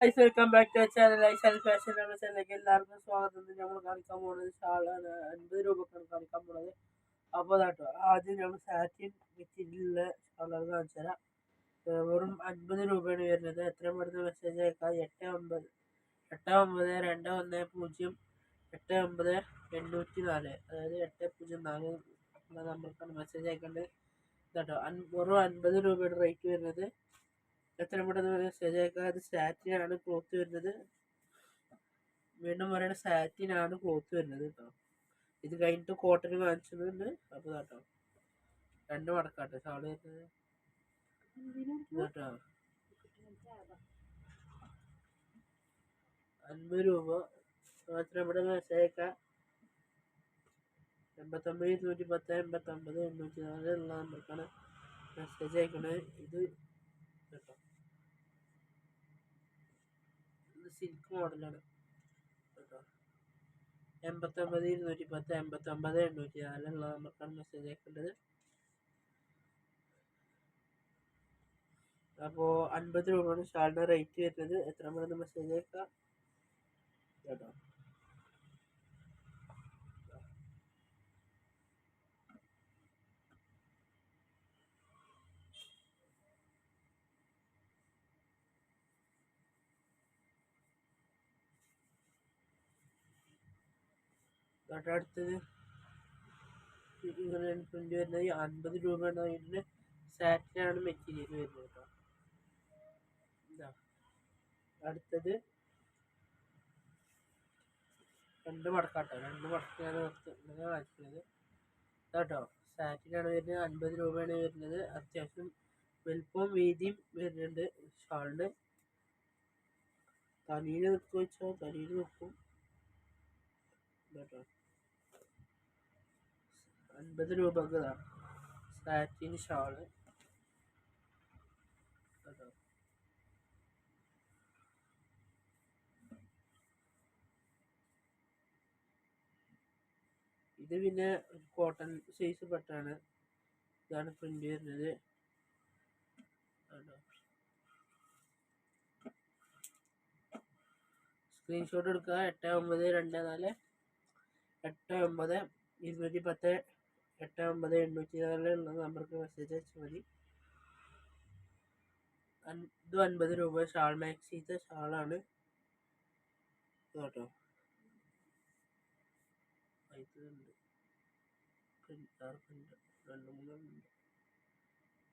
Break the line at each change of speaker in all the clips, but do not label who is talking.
Guys welcome back to channel I sell fashion എന്ന ചാനലിലേക്ക് എല്ലാവർക്കും സ്വാഗതം. നമ്മൾ കാണിക്കാൻ പോകുന്നത് ഷാളാണ് അൻപത് രൂപക്കാണ് കാണിക്കാൻ പോകുന്നത്. അപ്പോൾ അതാട്ടോ ആദ്യം നമ്മൾ സാറ്റിൻ മെറ്റീരിയലിലുള്ള ഷാളാണ് കാണിച്ചു തരാം. വെറും അൻപത് രൂപയാണ് വരുന്നത്. എത്രയും പെട്ടെന്ന് മെസ്സേജ് അയക്കാം. എട്ട് ഒമ്പത് എട്ട് ഒമ്പത് രണ്ട് ഒന്ന് പൂജ്യം എട്ട് ഒമ്പത് എണ്ണൂറ്റി നാല്. അതായത് എട്ട് പൂജ്യം നാല് നമ്പർക്കാണ് മെസ്സേജ് അയക്കേണ്ടത്. ഇതാട്ടോ അൻ വെറും അൻപത് രൂപയുടെ റേറ്റ് വരുന്നത്. എത്ര പെട്ടെന്ന് മെസ്സേജ് അയക്കാം അത് സാറ്റിനാണ് ക്ലോത്ത് വരുന്നത്. വീണ്ടും പറയണ സാറ്റിനാണ് ക്ലോത്ത് വരുന്നത് കേട്ടോ. ഇത് കഴിഞ്ഞിട്ട് കോട്ടൺ കാണിച്ചിട്ടുണ്ട്. അപ്പോൾ കേട്ടോ. രണ്ട് മടക്കാട്ടോ. ഷാൾ വരുന്നത്. കേട്ടോ. അൻപത് രൂപ. എത്ര പെട്ടെന്ന് അയക്കാം എൺപത്തൊമ്പത് നൂറ്റി പത്ത് എൺപത്തൊമ്പത് എണ്ണൂറ്റി നാല് എന്നുള്ള നമ്പർക്കാണ് മെസ്സേജ് അയക്കണത്. ഇത് കേട്ടോ ഇത് സിൽക്ക് മോഡലാണ്. കേട്ടോ. എൺപത്തൊമ്പത് ഇരുന്നൂറ്റി പത്ത് എൺപത്തൊമ്പത് എണ്ണൂറ്റി നാലുള്ള നമുക്കാണ് മെസ്സേജ് അയക്കേണ്ടത്. അപ്പോൾ അൻപത് രൂപയാണ് ഷാളിന്റെ റേറ്റ് വരുന്നത്. എത്ര മണിന്ന് മെസ്സേജ് അയക്കാം. കേട്ടോ. അടുത്തത്. ഇങ്ങനെ പ്രിന്റ് വരുന്നത് അൻപത് രൂപയാണ് അതിന്റെ സാറ്റിനാണ് മെറ്റീരിയൽ വരുന്നത് കേട്ടോ ഇതാ. അടുത്തത്. രണ്ട് മടക്കാട്ടോ. രണ്ട് മടക്കാണ് കാണിക്കുന്നത്. കേട്ടോ സാറ്റിനാണ് വരുന്നത്. അൻപത് രൂപയാണ് വരുന്നത്. അത്യാവശ്യം വലുപ്പവും വീതിയും വരുന്നുണ്ട്. ഷാളിന് തലയിൽ നിൽക്കുക വെച്ചാൽ തലയിൽ നിൽക്കും കേട്ടോ അൻപത് രൂപക്ക് സാറ്റിൻ ഷാൾ ഇത് പിന്നെ കോട്ടൺ സൈസ് പെട്ടാണ്. ഇതാണ് പ്രിന്റ് വരുന്നത്. സ്ക്രീൻഷോട്ട് എടുക്കുക. എട്ട് ഒമ്പത് രണ്ട് നാല്. എട്ട് ഒമ്പത് ഇരുന്നൂറ്റി പത്ത്. എട്ട് ഒമ്പത് എണ്ണൂറ്റി നാല് ഉള്ള നമ്പർക്ക് മെസ്സേജ് അയച്ചാൽ മതി ഇത് അൻപത് രൂപ. ഷാൾ മാക്സിത്തെ ഷാളാണ്. കേട്ടോ ഇതുണ്ട് പ്രിന്റ് രണ്ട്. മൂന്നുണ്ട്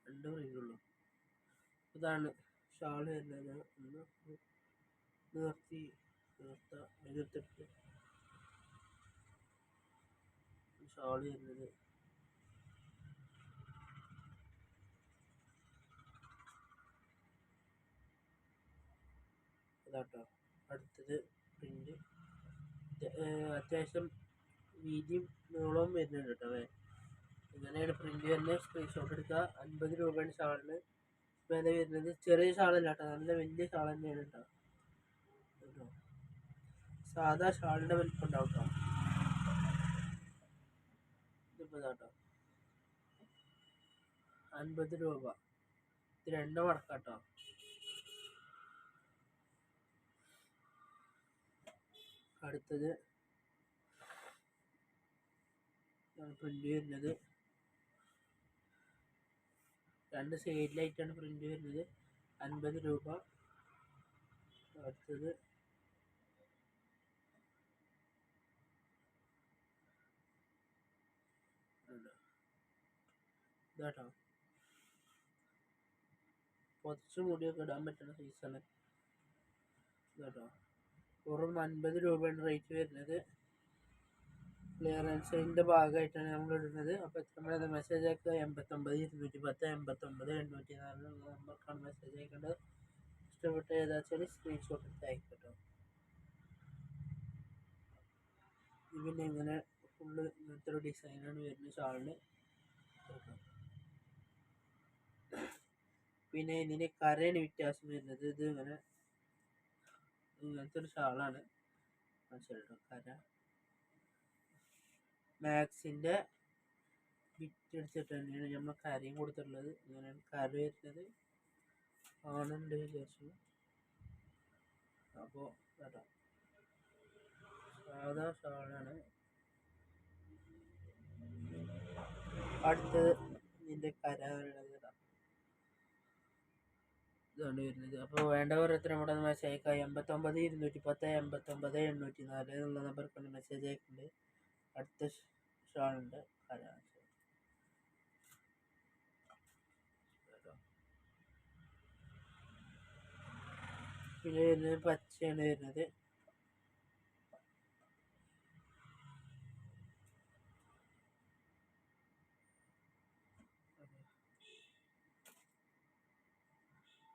രണ്ട് പ്രിന്റുള്ളൂ ഇതാണ് ഷാൾ വരുന്നത്. ഒന്ന് നിർത്തി നിർത്താം എതിർത്തിട്ട് ഷാൾ വരുന്നത്. ഇതാട്ടോ. അടുത്തത് പ്രിന്റ് അത്യാവശ്യം വീതിയും നീളവും വരുന്നുണ്ട് കേട്ടോ അതെ ഇങ്ങനെയാണ് പ്രിന്റ് തന്നെ സ്ക്രീൻഷോട്ട് എടുക്കുക. അൻപത് രൂപയാണ് ഷാളിന് വില വരുന്നത് ചെറിയ ഷാളല്ല കേട്ടോ. നല്ല വലിയ ഷാൾ തന്നെയാണ് കേട്ടോ. കേട്ടോ സാധാ ഷാളിന്റെ വലിപ്പം ഉണ്ടാവും കേട്ടോ കേട്ടോ അൻപത് രൂപ. ഇത് രണ്ട് മടക്കാട്ടോ അടുത്തത് പ്രിന്റ് വരുന്നത്. രണ്ട് സൈഡിലായിട്ടാണ് പ്രിന്റ് വരുന്നത്. അൻപത് രൂപ. അടുത്തത് ഇതാട്ടോ. പൊതിച്ച് മുടിയൊക്കെ ഇടാൻ പറ്റുന്ന സൈസാണ് ഇതാട്ടോ. വെറും അൻപത് രൂപയാണ് റേറ്റ് വരുന്നത്. ക്ലിയറൻസിന്റെ ഭാഗമായിട്ടാണ് നമ്മൾ ഇടുന്നത്. അപ്പോൾ എത്ര മെസ്സേജ് അയക്കുക എൺപത്തൊമ്പത് ഇരുന്നൂറ്റി പത്ത് എൺപത്തൊമ്പത് എണ്ണൂറ്റി നാല് നമ്പർക്കാണ് മെസ്സേജ് അയക്കേണ്ടത്. ഇഷ്ടപ്പെട്ട ഏതാച്ചാൽ സ്ക്രീൻഷോട്ട് എടുത്ത് അയക്കട്ടോ. പിന്നെ ഇങ്ങനെ ഫുള്ള് ഇങ്ങനത്തെ ഒരു ഡിസൈനാണ് വരുന്നത് ഷാളിന് പിന്നെ ഇതിന് കരയാണ് വ്യത്യാസം വരുന്നത്. ഇത് ഇങ്ങനെ ഇങ്ങനത്തെ ഒരു ഷാളാണ് മനസ്സിലായിട്ടോ കര മാക്സിന്റെ ബിറ്റ് അടിച്ചിട്ട് തന്നെയാണ് നമ്മൾ കരയും കൊടുത്തിട്ടുള്ളത്. ഇങ്ങനെയാണ് കര വരുന്നത്. ആണുണ്ട് വിചാരിച്ചു. അപ്പോൾ കേട്ടോ. സാധാ ഷാളാണ് അടുത്തത് ഇതിന്റെ ഇതാണ് വരുന്നത്. അപ്പോൾ വേണ്ടവർ എത്ര നമ്മുടെ മെസ്സേജ് അയക്കാം എൺപത്തൊമ്പത് ഇരുന്നൂറ്റി പത്ത് എൺപത്തൊമ്പത് എണ്ണൂറ്റി നാല് എന്നുള്ള നമ്പർക്ക് മെസ്സേജ് അയക്കുന്നുണ്ട്. അടുത്ത ഷാളുണ്ട്. അതാണ് പിന്നെ വരുന്നത് പച്ചയാണ് വരുന്നത്.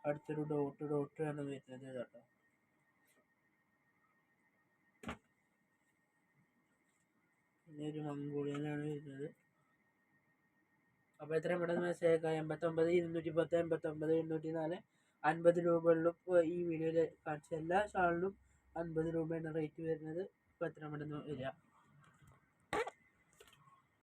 അടുത്തൊരു ഡോട്ട് ഡോട്ട് ആണ് വരുന്നത് കേട്ടോ പിന്നെ ഒരു മംഗോളിയനാണ് വരുന്നത്. അപ്പോൾ എത്രയും പെട്ടെന്ന് മെസ്സേജ് ആക്കാം എൺപത്തൊമ്പത് ഇരുന്നൂറ്റി പത്ത് എൺപത്തൊമ്പത് എണ്ണൂറ്റി നാല് അൻപത് രൂപകളിലും ഈ വീഡിയോയിൽ കാണിച്ച എല്ലാ ഷാളിനും അൻപത് രൂപയാണ് റേറ്റ് വരുന്നത്. ഇപ്പോൾ എത്രയും പെട്ടെന്ന് വരിക.